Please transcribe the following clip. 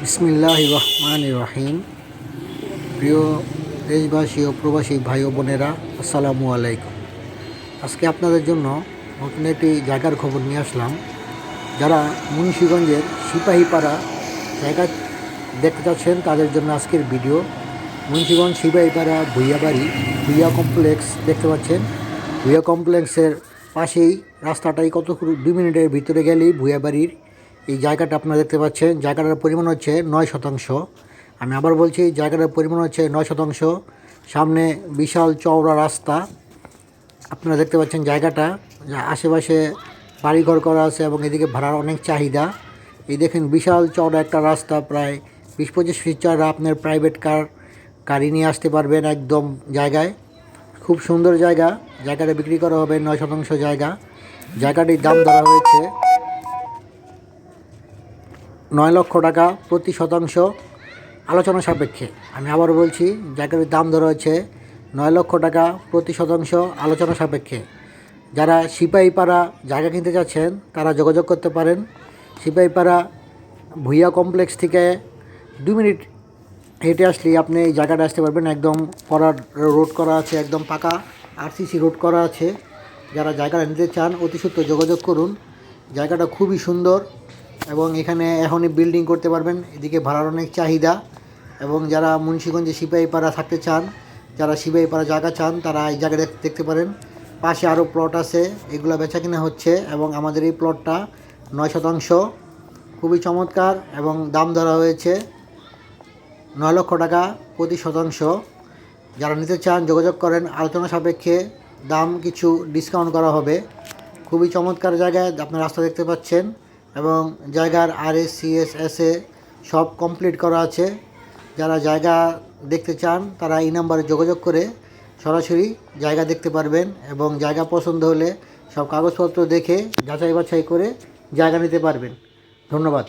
বিসমিল্লাহ রহমান রহিম প্রিয় দেশবাসী ও প্রবাসী ভাই ও বোনেরা, আসসালামু আলাইকুম। আজকে আপনাদের জন্য নতুন একটি জায়গার খবর নিয়ে আসলাম, যারা মুন্সীগঞ্জের সিপাহীপাড়া জায়গা দেখতে চাচ্ছেন তাদের জন্য আজকের ভিডিও। মুন্সীগঞ্জ সিপাহীপাড়া ভুইয়াবাড়ি ভুইয়া কমপ্লেক্স দেখতে পাচ্ছেন। ভুইয়া কমপ্লেক্সের পাশেই রাস্তাটাই কত দুই মিনিটের ভিতরে গেলেই ভুইয়াবাড়ির এই জায়গাটা আপনারা দেখতে পাচ্ছেন, জায়গাটার পরিমাণ হচ্ছে নয় শতাংশ। আমি আবার বলছি জায়গাটার পরিমাণ হচ্ছে নয় শতাংশ। সামনে বিশাল চওড়া রাস্তা। আপনারা দেখতে পাচ্ছেন জায়গাটা আশেপাশে বাড়িঘর করা আছে এবং এদিকে ভাড়ার অনেক চাহিদা। এই দেখেন বিশাল চওড়া একটা রাস্তা, প্রায় বিশ পঁচিশ ফিট চওড়া আপনার প্রাইভেট কার গাড়ি নিয়ে আসতে পারবেন একদম জায়গায়। খুব সুন্দর জায়গা। জায়গাটা বিক্রি করা হবে নয় শতাংশ জায়গা। জায়গাটির দাম ধরা হয়েছে নয় লক্ষ টাকা প্রতি শতাংশ আলোচনা সাপেক্ষে। আমি আবার বলছি, জায়গাটির দাম ধরা হয়েছে নয় লক্ষ টাকা প্রতি শতাংশ আলোচনা সাপেক্ষে। যারা সিপাহীপাড়া জায়গা কিনতে চাচ্ছেন তারা যোগাযোগ করতে পারেন। সিপাহীপাড়া ভুইয়া কমপ্লেক্স থেকে দু মিনিট হেঁটে আসলেই আপনি এই জায়গাটা আসতে পারবেন। একদম করার রোড করা আছে, একদম পাকা আরসিসি রোড করা আছে। যারা জায়গাটা নিতে চান, অতি সত্ত্বর যোগাযোগ করুন। জায়গাটা খুবই সুন্দর। এবং এখানে এখনই বিল্ডিং করতে পারবেন। এদিকে ভাড়ার অনেক চাহিদা এবং যারা মুন্সীগঞ্জে সিপাহীপাড়া থাকতে চান, যারা সিপাহীপাড়া জায়গা চান, তারা এই জায়গা দেখ- দেখতে পারেন। পাশে আরও প্লট আছে, এগুলো বেচা কিনা হচ্ছে এবং আমাদের এই প্লটটা নয় শতাংশ। খুবই চমৎকার এবং দাম ধরা হয়েছে নয় লক্ষ টাকা প্রতি শতাংশ। যারা নিতে চান, যোগাযোগ করেন। আলোচনা সাপেক্ষে দাম কিছু ডিসকাউন্ট করা হবে। খুবই চমৎকার জায়গায় আপনার রাস্তা দেখতে পাচ্ছেন। এবং জায়গার R S C S S A সব কমপ্লিট করা আছে। যারা জায়গা দেখতে চান, তারা এই নাম্বারে যোগাযোগ করে সরাসরি জায়গা দেখতে পারবেন এবং জায়গা পছন্দ হলে সব কাগজপত্র দেখে যাচাই বাছাই করে জায়গা নিতে পারবেন। ধন্যবাদ।